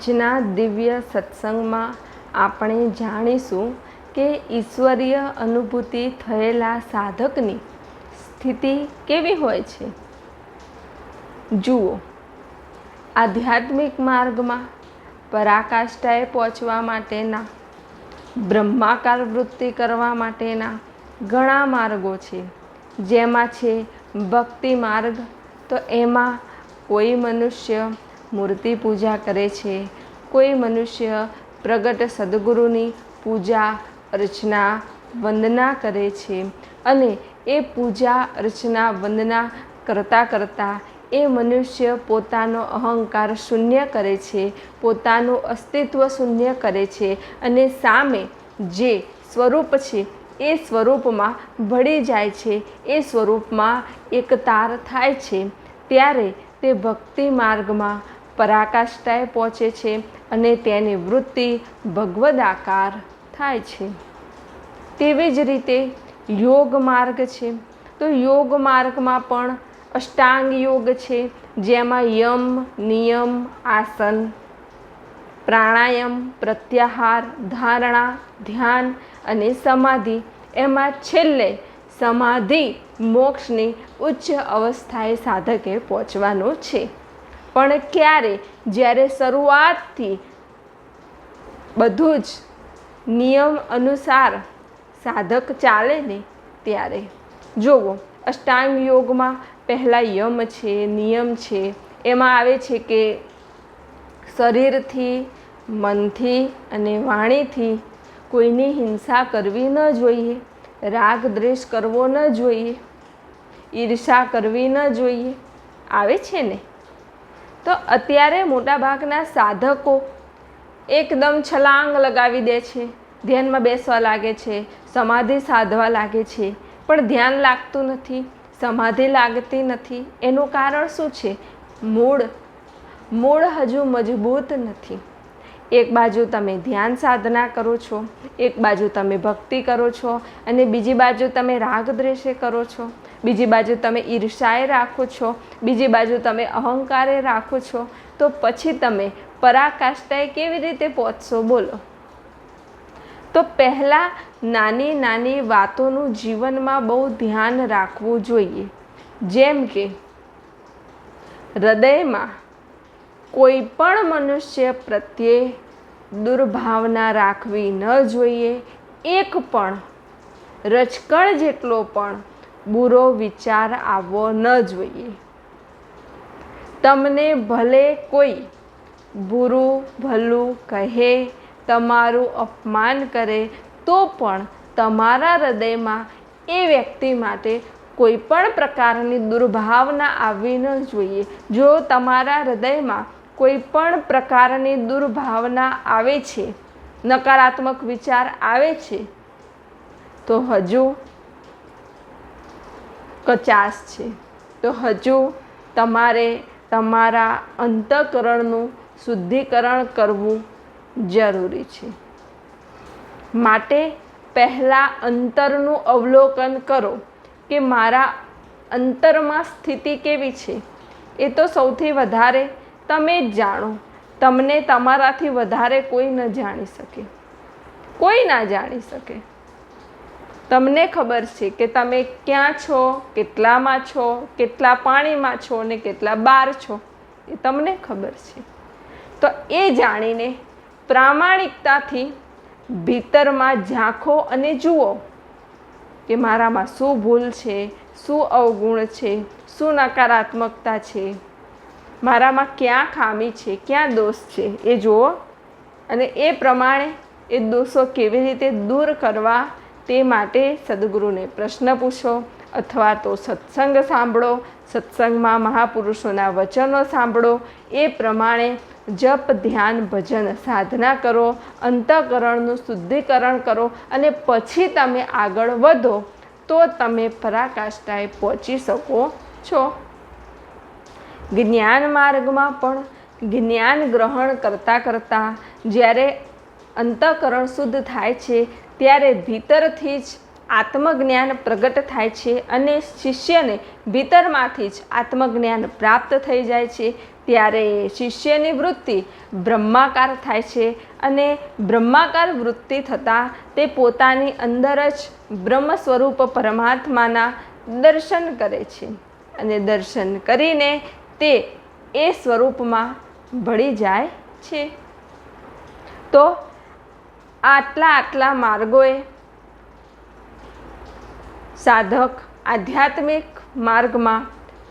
આજના દિવ્ય સત્સંગમાં આપણે જાણીશું કે ઈશ્વરીય અનુભૂતિ થયેલા સાધકની સ્થિતિ કેવી હોય છે. જુઓ, આધ્યાત્મિક માર્ગમાં પરાકાષ્ઠાએ પહોંચવા માટેના, બ્રહ્માકાર વૃત્તિ કરવા માટેના ઘણા માર્ગો છે. જેમાં છે ભક્તિ માર્ગ, તો એમાં કોઈ મનુષ્ય મૂર્તિ પૂજા કરે છે. કોઈ મનુષ્ય પ્રગટ સદગુરુની પૂજા, અર્ચના, વંદના કરે છે અને એ પૂજા, અર્ચના, વંદના કરતાં કરતાં એ મનુષ્ય પોતાનો અહંકાર શૂન્ય કરે છે, પોતાનું અસ્તિત્વ શૂન્ય કરે છે અને સામે જે સ્વરૂપ છે એ સ્વરૂપમાં ભળી જાય છે, એ સ્વરૂપમાં એકતાર થાય છે. ત્યારે તે ભક્તિ માર્ગમાં પરાકાષ્ઠાએ પહોંચે છે અને તેની વૃત્તિ ભગવદાકાર થાય છે. તેવી જ રીતે યોગ માર્ગ છે. તો યોગ માર્ગમાં પણ અષ્ટાંગ યોગ છે, જેમાં યમ, નિયમ, આસન, પ્રાણાયામ, પ્રત્યાહાર, ધારણા, ધ્યાન અને સમાધિ, એમાં છેલ્લે સમાધિ, મોક્ષની ઉચ્ચ અવસ્થાએ સાધકે પહોંચવાનું છે. પણ ક્યારે? જ્યારે શરૂઆતથી બધું જ નિયમ અનુસાર સાધક ચાલે ને ત્યારે. જુઓ અષ્ટાંગ યોગમાં પહેલાં યમ છે, નિયમ છે. એમાં આવે છે કે શરીરથી, મનથી અને વાણીથી કોઈની હિંસા કરવી ન જોઈએ, રાગ દ્વેષ કરવો ન જોઈએ, ઈર્ષા કરવી ન જોઈએ. આવે છે ને? તો અત્યારે મોટાભાગના સાધકો એકદમ છલાંગ લગાવી દે છે. ધ્યાનમાં બેસવા લાગે છે, સમાધિ સાધવા લાગે છે, પણ ધ્યાન લાગતું નથી, સમાધિ લાગતી નથી. એનું કારણ શું છે? મૂળ મૂળ હજુ મજબૂત નથી. એક બાજુ તમે ધ્યાન સાધના કરો છો, એક બાજુ તમે ભક્તિ કરો છો, અને બીજી બાજુ તમે રાગ દ્વેષે કરો છો. બીજી બાજુ તમે ઈર્ષાએ રાખો છો, બીજી બાજુ તમે અહંકારે રાખો છો, તો પછી તમે પરાકાષ્ઠાએ કેવી રીતે પહોંચશો? બોલો. તો પહેલાં નાની નાની વાતોનું જીવનમાં બહુ ધ્યાન રાખવું જોઈએ. જેમ કે, હૃદયમાં કોઈ પણ મનુષ્ય પ્રત્યે દુર્ભાવના રાખવી ન જોઈએ. એક પણ રચકળ જેટલો પણ બુરો વિચાર આવવો ન જોઈએ. તમને ભલે કોઈ બુરું ભલું કહે, તમારું અપમાન કરે, તો પણ તમારા હૃદયમાં એ વ્યક્તિ માટે કોઈ પણ પ્રકારની દુર્ભાવના આવવી ન જોઈએ. જો તમારા હૃદયમાં કોઈ પણ પ્રકારની દુર્ભાવના આવે છે, નકારાત્મક વિચાર આવે છે, તો હજુ કચાશ છે. તો હજુ તમારે તમારા અંતઃકરણનું શુદ્ધિકરણ કરવું જરૂરી છે. માટે પહેલાં અંતરનું અવલોકન કરો કે મારા અંતરમાં સ્થિતિ કેવી છે. એ તો સૌથી વધારે તમે જ જાણો. તમને તમારાથી વધારે કોઈ ન જાણી શકે. કોઈ ના જાણી શકે. તમને ખબર છે કે તમે ક્યાં છો, કેટલામાં છો, કેટલા પાણીમાં છો ને કેટલા બહાર છો, એ તમને ખબર છે. તો એ જાણીને પ્રામાણિકતાથી ભીતરમાં ઝાંખો અને જુઓ કે મારામાં શું ભૂલ છે, શું અવગુણ છે, શું નકારાત્મકતા છે, મારામાં ક્યાં ખામી છે, ક્યાં દોષ છે, એ જુઓ. અને એ પ્રમાણે એ દોષો કેવી રીતે દૂર કરવા તે માટે સદગુરુને પ્રશ્ન પૂછો અથવા તો સત્સંગ સાંભળો. સત્સંગમાં મહાપુરુષોના વચનો સાંભળો. એ પ્રમાણે જપ, ધ્યાન, ભજન, સાધના કરો. અંતઃકરણનું શુદ્ધિકરણ કરો અને પછી તમે આગળ વધો તો તમે પરાકાષ્ઠાએ પહોંચી શકો છો. જ્ઞાન માર્ગમાં પણ જ્ઞાન ગ્રહણ કરતાં કરતાં જ્યારે અંતઃકરણ શુદ્ધ થાય છે ત્યારે ભીતરથી જ આત્મજ્ઞાન પ્રગટ થાય છે અને શિષ્યને ભીતરમાંથી જ આત્મજ્ઞાન પ્રાપ્ત થઈ જાય છે. ત્યારે શિષ્યની વૃત્તિ બ્રહ્માકાર થાય છે અને બ્રહ્માકાર વૃત્તિ થતાં તે પોતાની અંદર જ બ્રહ્મ સ્વરૂપ પરમાત્માના દર્શન કરે છે અને દર્શન કરીને તે એ સ્વરૂપમાં ભળી જાય છે. તો આટલા આટલા માર્ગોએ. સાધક આધ્યાત્મિક માર્ગમાં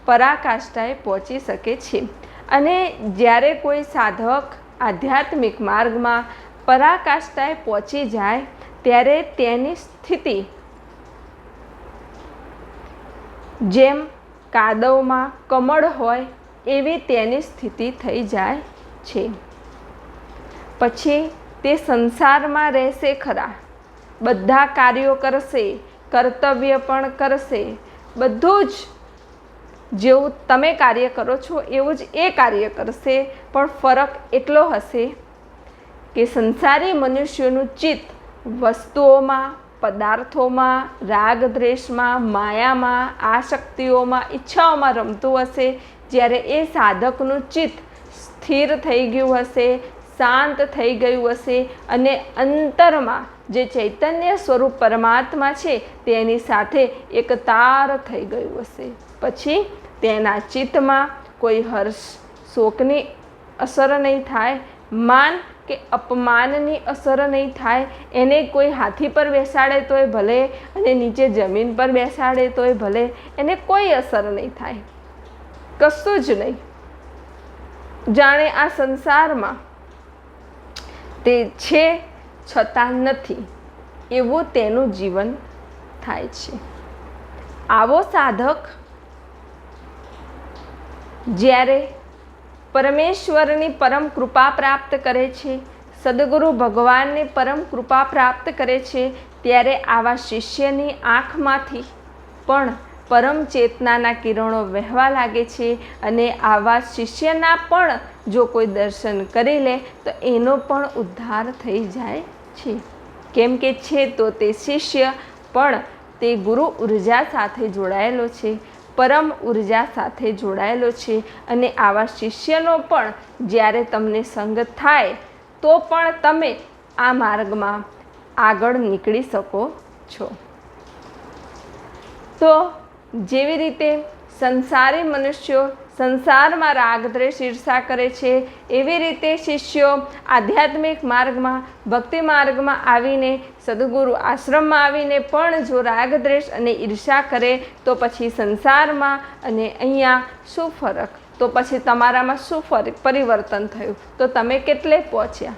પરાકાષ્ઠાએ પહોંચી શકે છે. અને જ્યારે કોઈ સાધક આધ્યાત્મિક માર્ગમાં પરાકાષ્ઠાએ પહોંચી જાય, ત્યારે તેની સ્થિતિ જેમ કાદવમાં કમળ હોય, એવી તેની સ્થિતિ થઈ જાય છે. પછી તે સંસારમાં રહેશે ખરા. બધા કાર્યો કરશે, કર્તવ્ય પણ કરશે. બધું જ જેવું તમે કાર્ય કરો છો, એવું જ એ કાર્ય કરશે. પણ ફરક એટલો હશે કે સંસારી મનુષ્યોનું ચિત્ત વસ્તુઓમાં, પદાર્થોમાં રાગ દ્વેષમાં માયામાં, આશક્તિઓમાં, ઈચ્છાઓમાં રમતું હશે. જ્યારે એ સાધકનું ચિત્ત સ્થિર થઈ ગયું હશે શાંત થઈ ગયું હશે અને અંતરમાં જે ચૈતન્ય સ્વરૂપ પરમાત્મા છે તેની સાથે એક તાર થઈ ગયું હશે. પછી તેના ચિત્તમાં કોઈ હર્ષ, શોકની અસર નહીં થાય, માન કે અપમાનની અસર નહીં થાય, એને કોઈ હાથી પર બેસાડે તોય ભલે અને નીચે જમીન પર બેસાડે તોય ભલે, એને કોઈ અસર નહીં થાય. કશું જ નહીં. જાણે આ સંસારમાં તે છે છતાં નથી. એવું તેનું જીવન થાય છે. આવો સાધક જ્યારે પરમેશ્વરની પરમ કૃપા પ્રાપ્ત કરે છે, સદગુરુ ભગવાનની પરમ કૃપા પ્રાપ્ત કરે છે, ત્યારે આવા શિષ્યની આંખમાંથી પણ પરમ ચેતનાના કિરણો વહેવા લાગે છે અને આવા શિષ્યના પણ જો કોઈ દર્શન કરી લે, તો એનો પણ ઉદ્ધાર થઈ જાય છે. કેમ કે છે તો તે શિષ્ય, પણ તે ગુરુ ઊર્જા સાથે જોડાયેલો છે, પરમ ઊર્જા સાથે જોડાયેલો છે અને આવા શિષ્યનો પણ જ્યારે તમને સંગ થાય, તો પણ તમે આ માર્ગમાં આગળ નીકળી શકો છો. તો જેવી રીતે સંસારી મનુષ્યો સંસારમાં રાગદ્રે ઈર્ષા કરે છે, એવી રીતે શિષ્યો આધ્યાત્મિક માર્ગમાં, ભક્તિ માર્ગમાં આવીને સદગુરુ આશ્રમમાં આવીને પણ જો રાગદ્વેષ અને ઈર્ષા કરે, તો પછી સંસારમાં અને અહીંયા શું ફરક? તો પછી તમારામાં શું ફરક પરિવર્તન થયું? તો તમે કેટલે પહોંચ્યા?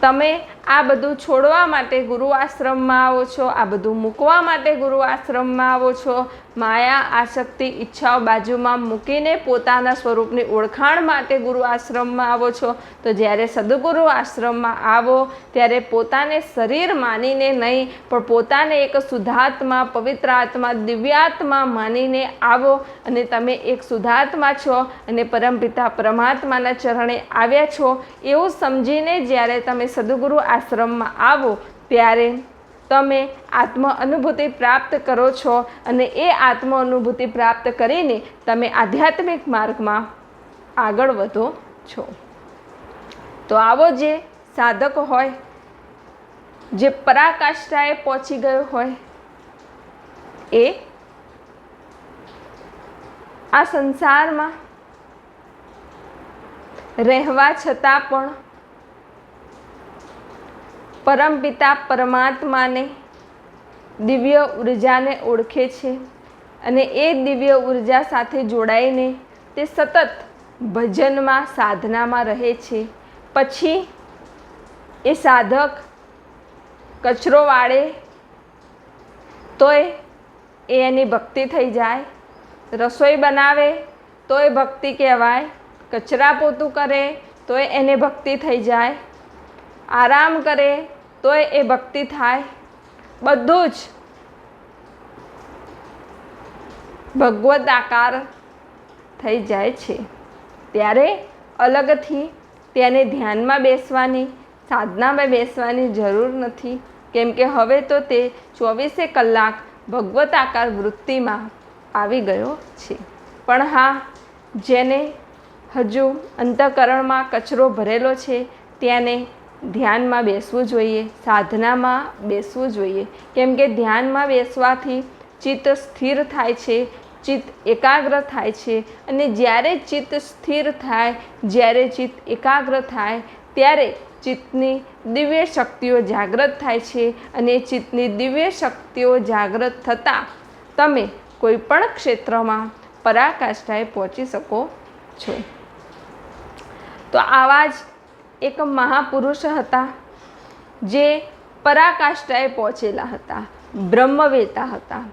તમે આ બધું છોડવા માટે ગુરુ આશ્રમમાં આવો છો, આ બધું મૂકવા માટે ગુરુ આશ્રમમાં આવો છો, માયા આસક્તિ ઈચ્છાઓ બાજુમાં મૂકીને પોતાના સ્વરૂપની ઓળખાણ માટે ગુરુ આશ્રમમાં આવો છો, તો જ્યારે સદગુરુ આશ્રમમાં આવો, ત્યારે પોતાને શરીર માનીને નહીં, પણ પોતાને એક શુદ્ધાત્મા, પવિત્ર આત્મા, દિવ્યાત્મા માનીને આવો અને તમે એક શુદ્ધાત્મા છો અને પરમપિતા પરમાત્માના ચરણે આવ્યા છો, એવું સમજીને જ્યારે તમે સદગુરુ આશ્રમમાં આવો, ત્યારે તમે આત્મ અનુભૂતિ પ્રાપ્ત કરો છો અને એ આત્મ અનુભૂતિ પ્રાપ્ત કરીને તમે આધ્યાત્મિક માર્ગમાં આગળ વધો છો. તો આવો જે સાધક હોય, જે પરાકાષ્ઠાએ પહોંચી ગયો હોય, એ આ સંસારમાં રહેવા છતાં પણ પરમપિતા પરમાત્માને દિવ્ય ઉર્જાને ઓળખે છે અને એ દિવ્ય ઊર્જા સાથે જોડાઈને તે સતત ભજનમાં, સાધનામાં રહે છે. પછી એ સાધક કચરો વાળે તોય એ એની ભક્તિ થઈ જાય. રસોઈ બનાવે તોય ભક્તિ કહેવાય. કચરા પોતું કરે તોય એને ભક્તિ થઈ જાય. આરામ કરે તોય એ ભક્તિ થાય. બધું જ ભગવદ આકાર થઈ જાય છે. ત્યારે અલગથી તેને ધ્યાનમાં બેસવાની, સાધનામાં બેસવાની જરૂર નથી. કેમ કે હવે તો તે ચોવીસે કલાક ભગવત આકાર વૃત્તિમાં આવી ગયો છે. પણ હા, જેને હજુ અંતઃકરણમાં કચરો ભરેલો છે ત્યાંને ધ્યાનમાં બેસવું જોઈએ, સાધનામાં બેસવું જોઈએ. કેમ કે ધ્યાનમાં બેસવાથી ચિત્ત સ્થિર થાય છે, ચિત્ત એકાગ્ર થાય છે અને જ્યારે ચિત્ત સ્થિર થાય, જ્યારે ચિત્ત એકાગ્ર થાય, ત્યારે ચિત્તની દિવ્ય શક્તિઓ જાગૃત થાય છે અને ચિત્તની દિવ્ય શક્તિઓ જાગૃત થતાં તમે કોઈ પણ ક્ષેત્રમાં પરાકાષ્ઠાએ પહોંચી શકો છો. તો આવા જ એક મહાપુરુષ હતા જે પરાકાષ્ઠાએ પહોંચેલા હતા, બ્રહ્મવેતા હતા.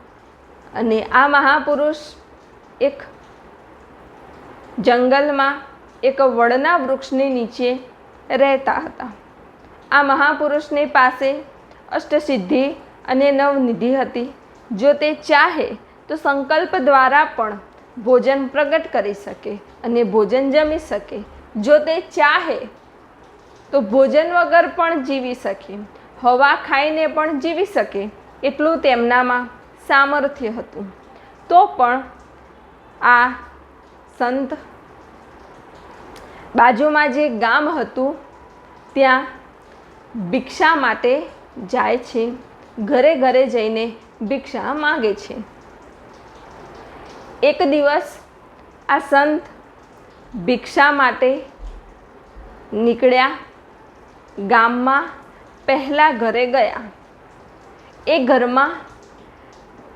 અને આ મહાપુરુષ એક જંગલમાં એક વડના વૃક્ષની નીચે રહેતા હતા. આ મહાપુરુષની પાસે અષ્ટસિદ્ધિ અને નવનિધિ હતી. જો તે ચાહે તો સંકલ્પ દ્વારા પણ ભોજન પ્રગટ કરી શકે અને ભોજન જમી શકે. જો તે ચાહે તો ભોજન વગર પણ જીવી શકે. હવા ખાઈને પણ જીવી શકે. એટલું તેમનામાં સામર્થ્ય હતું. તો પણ આ સંત બાજુમાં જે ગામ હતું, ત્યાં ભિક્ષા માટે જાય છે. ઘરે ઘરે જઈને ભિક્ષા માગે છે. એક દિવસ આ સંત ભિક્ષા માટે નીકળ્યા. ગામમાં પહેલાં ઘરે ગયા. એ ઘરમાં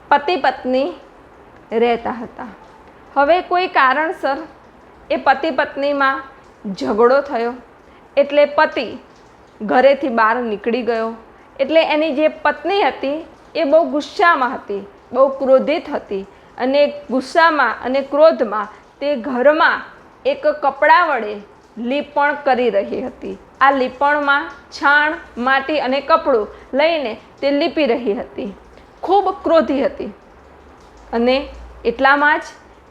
પતિ પત્ની રહેતા હતા. હવે કોઈ કારણસર એ પતિ પત્નીમાં ઝઘડો થયો. એટલે પતિ ઘરેથી બહાર નીકળી ગયો. એટલે એની જે પત્ની હતી એ બહુ ગુસ્સામાં હતી, બહુ ક્રોધિત હતી અને ગુસ્સામાં અને ક્રોધમાં તે ઘરમાં એક કપડા વડે લીપણ કરી રહી હતી. આ લીપણમાં છાણ, માટી અને કપડું લઈને તે લીપી રહી હતી. ખૂબ ક્રોધી હતી. અને એટલામાં જ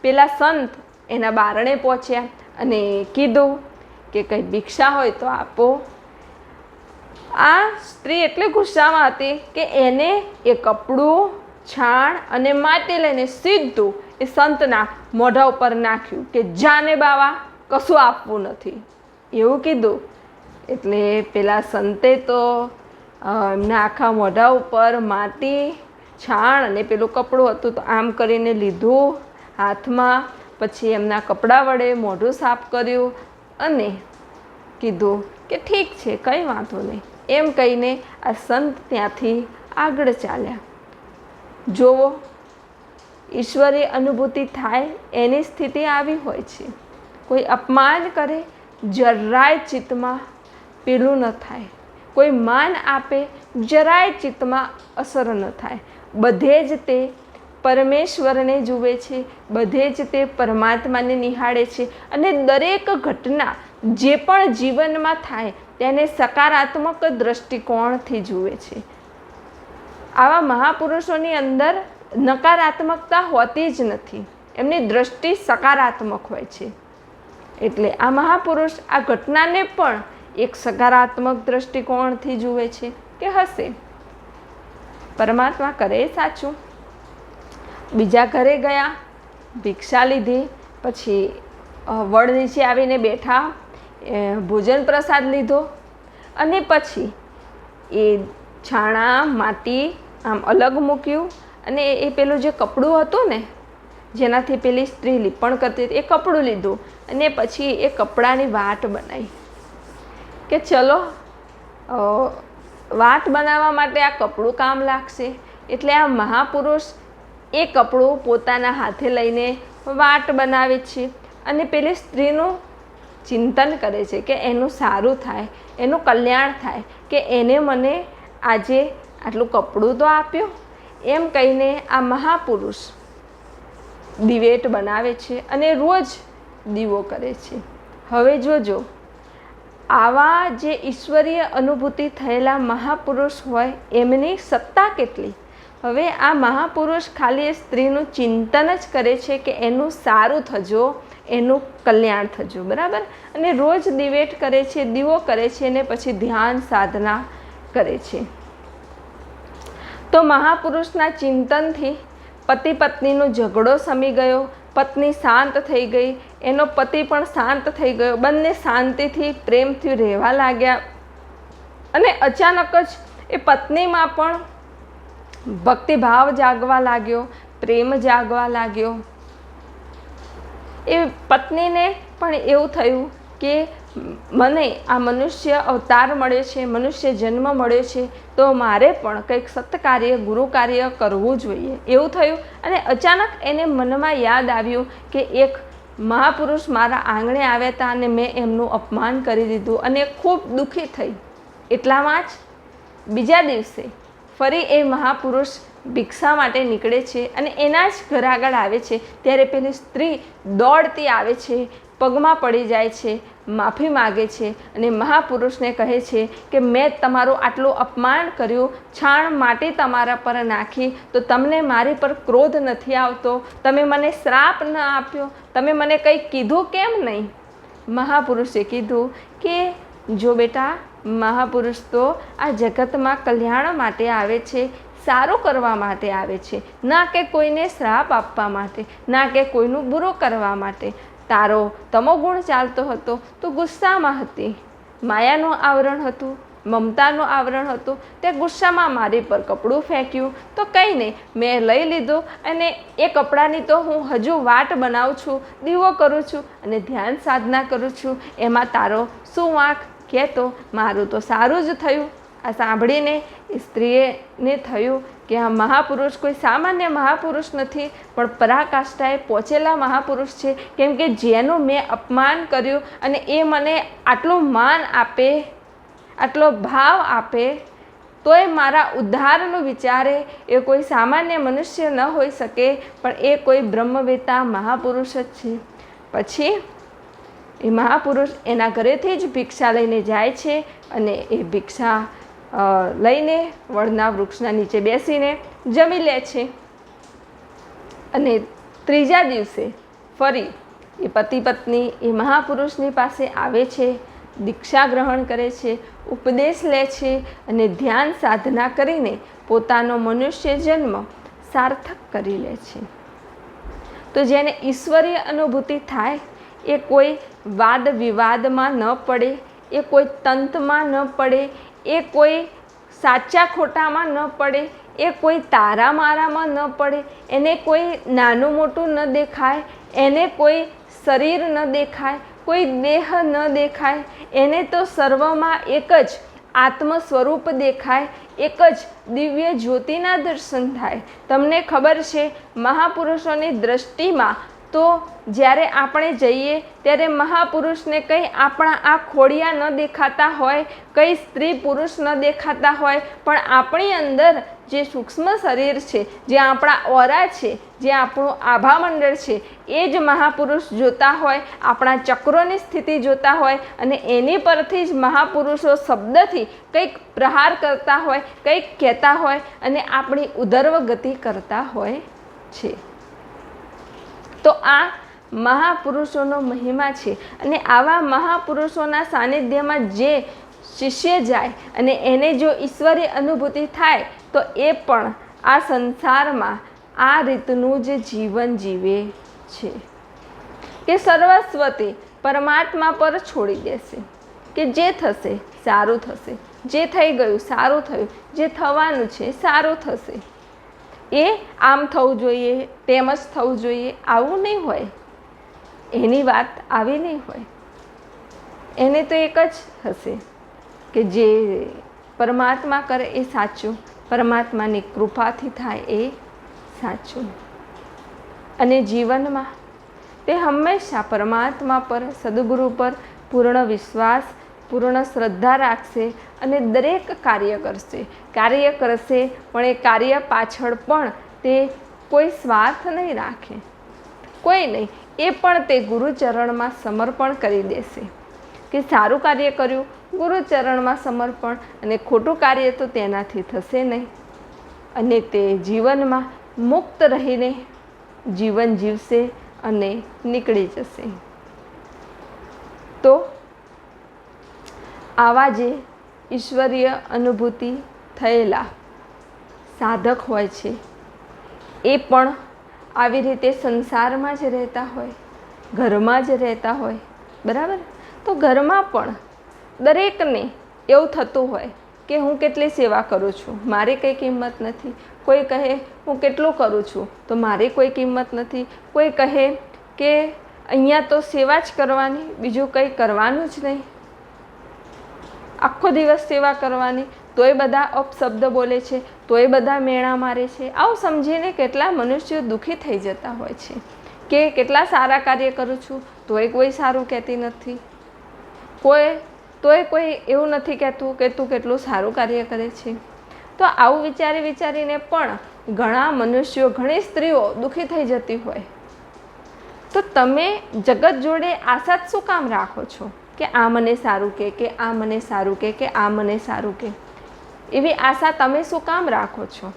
પેલા સંત એના બારણે પહોંચ્યા અને કીધું કે કંઈ ભિક્ષા હોય તો આપો. આ સ્ત્રી એટલી ગુસ્સામાં હતી કે એને એ કપડું, છાણ અને માટી લઈને સીધું એ સંતના મોઢા ઉપર નાખ્યું કે જાને બાવા, કશું આપવું નથી. એવું કીધું. એટલે પેલા સંતે તો એમના આખા મોઢા ઉપર માટી, છાણ અને પેલું કપડું હતું તો આમ કરીને લીધું હાથમાં. પછી એમના કપડાં વડે મોઢું સાફ કર્યું અને કીધું કે ઠીક છે, કંઈ વાંધો નહીં. એમ કહીને આ સંત ત્યાંથી આગળ ચાલ્યા. જોવો ઈશ્વરે અનુભૂતિ થાય એની સ્થિતિ આવી હોય છે. કોઈ અપમાન કરે, જરાય ચિત્તમાં પેલું ન થાય. કોઈ માન આપે, જરાય ચિત્તમાં અસર ન થાય. બધે જ તે પરમેશ્વરને જુએ છે, બધે જ તે પરમાત્માને નિહાળે છે અને દરેક ઘટના જે પણ જીવનમાં થાય, તેને સકારાત્મક દ્રષ્ટિકોણથી જુએ છે. આવા મહાપુરુષોની અંદર નકારાત્મકતા હોતી જ નથી. એમની દ્રષ્ટિ સકારાત્મક હોય છે. એટલે આ મહાપુરુષ આ ઘટનાને પણ એક સકારાત્મક દૃષ્ટિકોણથી જુએ છે કે હશે. પરમાત્મા કરે સાચું. બીજા ઘરે ગયા, ભિક્ષા લીધી, પછી વડ નીચે આવીને બેઠા ભોજન પ્રસાદ લીધો, અને પછી, એ છાણા, માટી આમ અલગ મૂક્યું, અને એ પેલું જે કપડું હતું ને, જેનાથી પેલી સ્ત્રી લીપણ કરતી હતી, એ કપડું લીધું, અને પછી એ કપડાની વાટ બનાવી. કે ચલો વાટ બનાવવા માટે આ કપડું કામ લાગશે. એટલે આ મહાપુરુષ એ કપડું પોતાના હાથે લઈને વાટ બનાવે છે. અને પેલી સ્ત્રીનું ચિંતન કરે છે કે એનું સારું થાય, એનું કલ્યાણ થાય, કે એને મને આજે આટલું કપડું તો આપ્યું. એમ કહીને આ મહાપુરુષ દિવેટ બનાવે છે અને રોજ દીવો કરે છે. હવે જોજો આવા જે ઈશ્વરીય અનુભૂતિ થયેલા મહાપુરુષ હોય, એમની સત્તા કેટલી? હવે આ મહાપુરુષ ખાલી એ સ્ત્રીનું ચિંતન જ કરે છે કે એનું સારું થજો, એનું કલ્યાણ થજો, બરાબર? અને રોજ દિવેટ કરે છે, દીવો કરે છે, અને પછી ધ્યાન સાધના કરે છે. તો મહાપુરુષના ચિંતનથી પતિ પત્નીનો ઝઘડો સમી ગયો પત્ની શાંત થઈ ગઈ. એનો પતિ પણ શાંત થઈ ગયો. બંને શાંતિથી પ્રેમથી રહેવા લાગ્યા. અને અચાનક જ એ પત્નીમાં પણ ભક્તિભાવ જાગવા લાગ્યો, પ્રેમ જાગવા લાગ્યો. એ પત્નીને પણ એવું થયું કે મને આ મનુષ્ય અવતાર મળ્યો છે, મનુષ્ય જન્મ મળ્યો છે, તો મારે પણ કંઈક સત્કાર્ય ગુરુ કાર્ય કરવું જોઈએ. એવું થયું અને અચાનક એને મનમાં યાદ આવ્યું કે એક મહાપુરુષ મારા આંગણે આવ્યા હતા અને મેં એમનું અપમાન કરી દીધું અને ખૂબ દુઃખી થઈ. એટલામાં જ બીજા દિવસે ફરી એ મહાપુરુષ ભિક્ષા માટે નીકળે છે અને એના જ ઘર આગળ આવે છે. ત્યારે પેલી સ્ત્રી દોડતી આવે છે પગમાં પડી જાય છે, માફી માગે છે અને મહાપુરુષને કહે છે કે મેં તમારું આટલું અપમાન કર્યું, છાણ માટી તમારા પર નાખી, તો તમને મારી પર ક્રોધ નથી આવતો, તમે મને શ્રાપ ન આપ્યો, તમે મને કંઈ કીધું કેમ નહીં? મહાપુરુષે કીધું કે, જો બેટા, મહાપુરુષ તો આ જગતમાં કલ્યાણ માટે આવે છે, સારું કરવા માટે આવે છે, ના કે કોઈને શ્રાપ આપવા માટે, ના કે કોઈનું બુરો કરવા માટે તારો તમોગુણ ચાલતો હતો તો ગુસ્સામાં હતી. માયાનું આવરણ હતું, મમતાનું આવરણ હતું, તે ગુસ્સામાં મારી પર કપડું ફેંક્યું. તો કંઈ નહીં, મેં લઈ લીધું અને એ કપડાની તો હું હજુ વાટ બનાવું છું, દીવો કરું છું અને ધ્યાન સાધના કરું છું. એમાં તારો શું વાંક? કહેતો, મારું તો સારું જ થયું. આ સાંભળીને એ સ્ત્રીએને થયું કે આ મહાપુરુષ કોઈ સામાન્ય મહાપુરુષ નથી, પણ પરાકાષ્ઠાએ પહોંચેલા મહાપુરુષ છે. કેમ કે જેનું મેં અપમાન કર્યું અને એ મને આટલું માન આપે, આટલો ભાવ આપે, તોય મારા ઉદ્ધારનું વિચારે એ કોઈ સામાન્ય મનુષ્ય ન હોઈ શકે, પણ એ કોઈ બ્રહ્મવેતા મહાપુરુષ જ છે. પછી એ મહાપુરુષ એના ઘરેથી જ ભિક્ષા લઈને જાય છે અને એ ભિક્ષા લઈને વડના વૃક્ષના નીચે બેસીને જમી લે છે. અને ત્રીજા દિવસે ફરી એ પતિ પત્ની એ મહાપુરુષની પાસે આવે છે, દીક્ષા ગ્રહણ કરે છે, ઉપદેશ લે છે અને ધ્યાન સાધના કરીને પોતાનો મનુષ્ય જન્મ સાર્થક કરી લે છે. તો જેને ઈશ્વરીય અનુભૂતિ થાય, એ કોઈ વાદ વિવાદમાં ન પડે, એ કોઈ તંતમાં ન પડે એ કોઈ સાચા ખોટામાં ન પડે, એ કોઈ તારા મારામાં ન પડે, એને કોઈ નાનું મોટું ન દેખાય, એને કોઈ શરીર ન દેખાય, કોઈ દેહ ન દેખાય, એને તો સર્વમાં એક જ આત્મ સ્વરૂપ દેખાય, એક જ દિવ્ય જ્યોતિના દર્શન થાય. તમને ખબર છે, મહાપુરુષોની દ્રષ્ટિમાં તો જ્યારે આપણે જઈએ, ત્યારે મહાપુરુષને કંઈ આપણા આ ખોડિયા ન દેખાતા હોય, કંઈ સ્ત્રી પુરુષ ન દેખાતા હોય, પણ આપણી અંદર જે સૂક્ષ્મ શરીર છે, જે આપણા ઓરા છે, જે આપણું આભામંડળ છે, એ જ મહાપુરુષ જોતા હોય, આપણા ચક્રોની સ્થિતિ જોતા હોય, અને એની પરથી જ મહાપુરુષો શબ્દથી કંઈક પ્રહાર કરતા હોય, કંઈક કહેતા હોય, અને આપણી ઉદર્વ ગતિ કરતા હોય છે. તો આ મહાપુરુષોનો મહિમા છે. અને આવા મહાપુરુષોના સાનિધ્યમાં જે શિષ્ય જાય અને એને જો ઈશ્વરી અનુભૂતિ થાય, તો એ પણ આ સંસારમાં આ રીતનું જ જીવન જીવે છે. કે સર્વસ્વતે પરમાત્મા પર છોડી દેશે. કે જે થશે સારું થશે. જે થઈ ગયું સારું થયું. જે થવાનું છે સારું થશે. એ આમ થવું જોઈએ તેમ જ થવું જોઈએ, આવું નહીં હોય. એની વાત આવી નહીં હોય. એને તો એક જ હશે કે જે પરમાત્મા કરે એ સાચું, પરમાત્માની કૃપાથી થાય એ સાચું. અને જીવનમાં તે હંમેશા પરમાત્મા પર, સદગુરુ પર પૂર્ણ વિશ્વાસ પૂર્ણ શ્રદ્ધા રાખશે અને દરેક કાર્ય કરશે. કાર્ય કરશે, પણ એ કાર્ય પાછળ પણ તે કોઈ સ્વાર્થ નહીં રાખે. કોઈ નહીં, એ પણ તે ગુરુચરણમાં સમર્પણ કરી દેશે. કે સારું કાર્ય કર્યું ગુરુચરણમાં સમર્પણ, અને ખોટું કાર્ય તો તેનાથી થશે નહીં. અને તે જીવનમાં મુક્ત રહીને જીવન જીવશે અને નીકળી જશે. તો આવા જે ઈશ્વરીય અનુભૂતિ થયેલા સાધક હોય છે, એ પણ આવી રીતે સંસારમાં જ રહેતા હોય, ઘરમાં જ રહેતા હોય, બરાબર? તો ઘરમાં પણ દરેકને એવું થતું હોય કે હું કેટલી સેવા કરું છું, મારી કંઈ કિંમત નથી. કોઈ કહે, હું કેટલું કરું છું? તો મારી કોઈ કિંમત નથી. કોઈ કહે કે, અહીંયા તો સેવા જ કરવાની, બીજું કંઈ કરવાનું જ નહીં. આખો દિવસ સેવા કરવાની, તોય બધા અપશબ્દ બોલે છે, તોય બધા મેણા મારે છે. આવું સમજીને કેટલા મનુષ્યો દુઃખી થઈ જતા હોય છે. કે કેટલા સારા કાર્ય કરું છું, તોય કોઈ સારું કહેતી નથી. કોઈ, તોય કોઈ એવું નથી કહેતું કે તું કેટલું સારું કાર્ય કરે છે. તો આવું વિચારી વિચારીને પણ ઘણા મનુષ્યો, ઘણી સ્ત્રીઓ દુઃખી થઈ જતી હોય. તો તમે જગત જોડે આશા શું કામ રાખો છો? કે આ મને સારું કે કે આ મને સારું કે કે આ મને સારું કે. એવી આશા તમે શું કામ રાખો છો?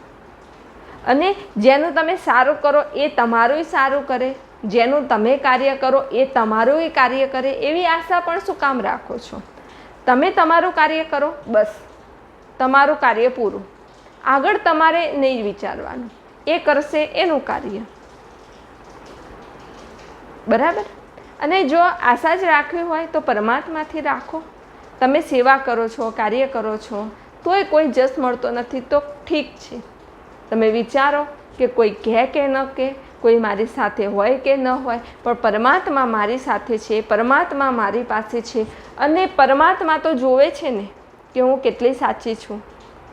અને જેનું તમે સારું કરો એ તમારું સારું કરે. જેનું તમે કાર્ય કરો એ તમારું કાર્ય કરે. એવી આશા પણ શું કામ રાખો છો? તમે તમારું કાર્ય કરો, બસ. તમારું કાર્ય પૂરું. આગળ તમારે નહીં વિચારવાનું. એ કરશે એનું કાર્ય. બરાબર? અને જો આશા જ રાખવી હોય તો પરમાત્માથી રાખો. તમે સેવા કરો છો, કાર્ય કરો છો, તોય કોઈ જસ મળતો નથી, તો ઠીક છે. તમે વિચારો કે કોઈ કહે કે ન કહે, કોઈ મારી સાથે હોય કે ન હોય, પણ પરમાત્મા મારી સાથે છે, પરમાત્મા મારી પાસે છે, અને પરમાત્મા તો જોવે છે ને કે હું કેટલી સાચી છું,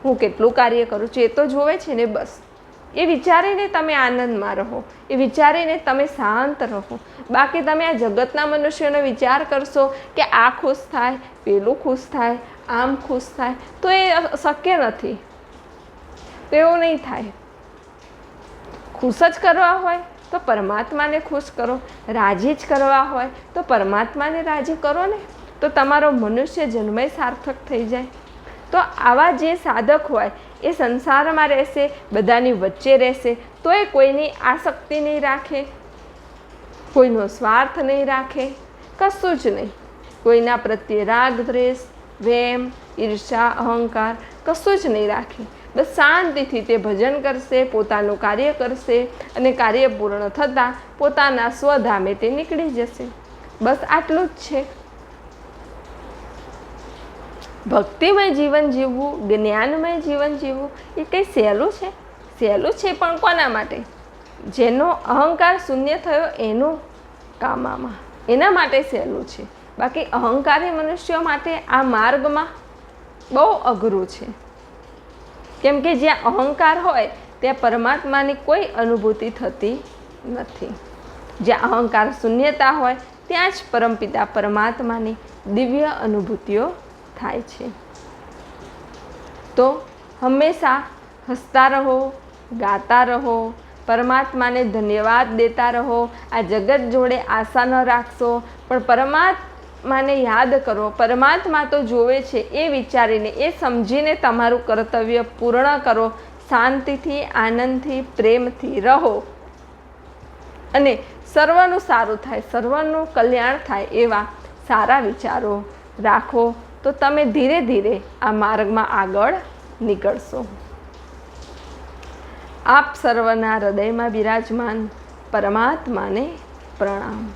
હું કેટલું કાર્ય કરું છું, એ તો જોવે છે ને બસ. એ વિચારીને તમે આનંદમાં રહો. એ વિચારીને તમે શાંત રહો. બાકી તમે આ જગતના મનુષ્યોનો વિચાર કરશો કે આ ખુશ થાય, પેલું ખુશ થાય, આમ ખુશ થાય, તો એ શક્ય નથી. તો એવું નહીં થાય. ખુશ જ કરવા હોય તો પરમાત્માને ખુશ કરો. રાજી જ કરવા હોય તો પરમાત્માને રાજી કરો ને. તો તમારો મનુષ્ય જન્મય સાર્થક થઈ જાય. તો આવા જે સાધક હોય એ સંસારમાં રહેશે, બધાની વચ્ચે રહેશે તો એ કોઈની આસક્તિ નહીં રાખે, કોઈનો સ્વાર્થ નહીં રાખે, કશું જ નહીં. કોઈના પ્રત્યે રાગ, દ્વેષ, વેમ ઈર્ષા અહંકાર કશું જ નહીં રાખે. બસ શાંતિથી તે ભજન કરશે, પોતાનું કાર્ય કરશે અને કાર્ય પૂર્ણ થતાં પોતાના સ્વધામે તે નીકળી જશે. બસ આટલું જ છે. ભક્તિમય જીવન જીવવું, જ્ઞાનમય જીવન જીવવું, એ કંઈ સહેલું છે? સહેલું છે પણ કોના માટે? જેનો અહંકાર શૂન્ય થયો એનું કામામાં. એના માટે સહેલું છે. બાકી અહંકારી મનુષ્યો માટે આ માર્ગમાં બહુ અઘરું છે. કેમ કે જ્યાં અહંકાર હોય, ત્યાં પરમાત્માની કોઈ અનુભૂતિ થતી નથી. જ્યાં અહંકાર શૂન્યતા હોય, ત્યાં જ પરમપિતા પરમાત્માની દિવ્ય અનુભૂતિઓ થાય છે. તો હંમેશા હસતા રહો, ગાતા રહો, પરમાત્માને ધન્યવાદ દેતા રહો, આ જગત જોડે આશા ન રાખશો, પણ પરમાત્માને યાદ કરો, પરમાત્મા તો જોવે છે, એ વિચારીને, એ સમજીને તમારું કર્તવ્ય પૂર્ણ કરો, શાંતિથી, આનંદથી, પ્રેમથી રહો. અને સર્વનું સારું થાય, સર્વનું કલ્યાણ થાય એવા સારા વિચારો રાખો. તો તમે ધીરે ધીરે આ માર્ગમાં આગળ નીકળશો. આપ સર્વના હૃદયમાં બિરાજમાન પરમાત્માને પ્રણામ.